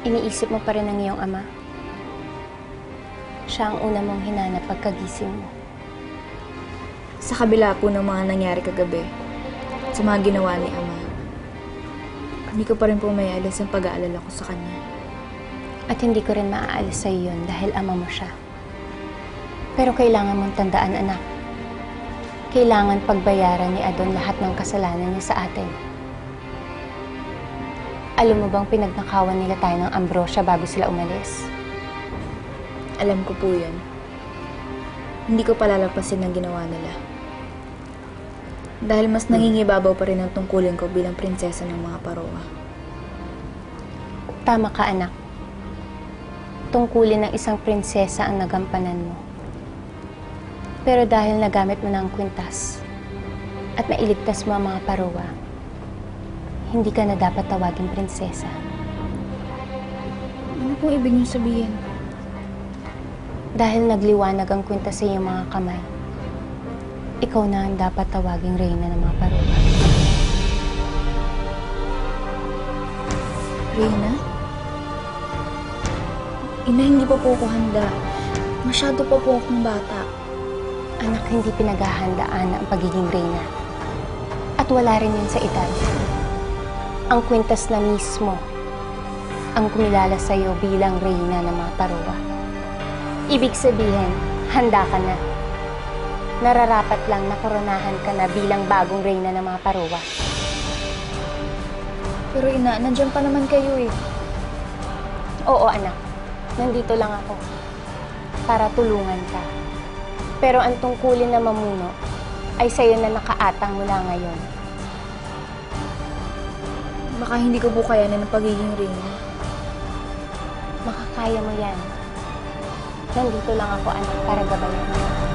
Iniisip mo pa rin ang iyong ama. Siya ang una mong hinanap pagkagising mo. Sa kabila po ng mga nangyari kagabi, sa mga ginawa ni Ama, hindi ko pa rin po may alis ang pag-aalala ko sa kanya. At hindi ko rin maaalis sa iyon dahil ama mo siya. Pero kailangan mong tandaan, anak. Kailangan pagbayaran ni Adon lahat ng kasalanan niya sa atin. Alam mo bang pinagnakawan nila tayo ng ambrosia bago sila umalis? Alam ko po yun. Hindi ko palalapasin ang ginawa nila. Dahil mas nangingibabaw pa rin ang tungkulin ko bilang prinsesa ng mga parowa. Tama ka, anak. Tungkulin ng isang prinsesa ang nagampanan mo. Pero dahil nagamit mo ng kwintas at nailigtas mo ang mga parowa, hindi ka na dapat tawaging prinsesa. Ano pong ibig niyo sabihin? Dahil nagliwanag ang kwintas sa iyong mga kamay, ikaw na ang dapat tawaging reyna ng mga parowa. Reyna? Ina, hindi pa po ako handa. Masyado pa po akong bata. Anak, hindi pinaghahandaan ang pagiging reyna. At wala rin yun sa edad. Ang kwintas na mismo ang kumilala sa iyo bilang reyna ng mga parowa. Ibig sabihin, handa ka na. Nararapat lang na koronahan ka na bilang bagong reyna ng mga parowa. Pero ina, nandyan pa naman kayo eh. Oo, anak. Nandito lang ako para tulungan ka. Pero ang tungkulin na mamuno ay sa'yo na nakaatang mula ngayon. Baka hindi ko po kayanin ang pagiging Reyna. Makakaya mo yan. Nandito lang ako, anak, para gabayan mo.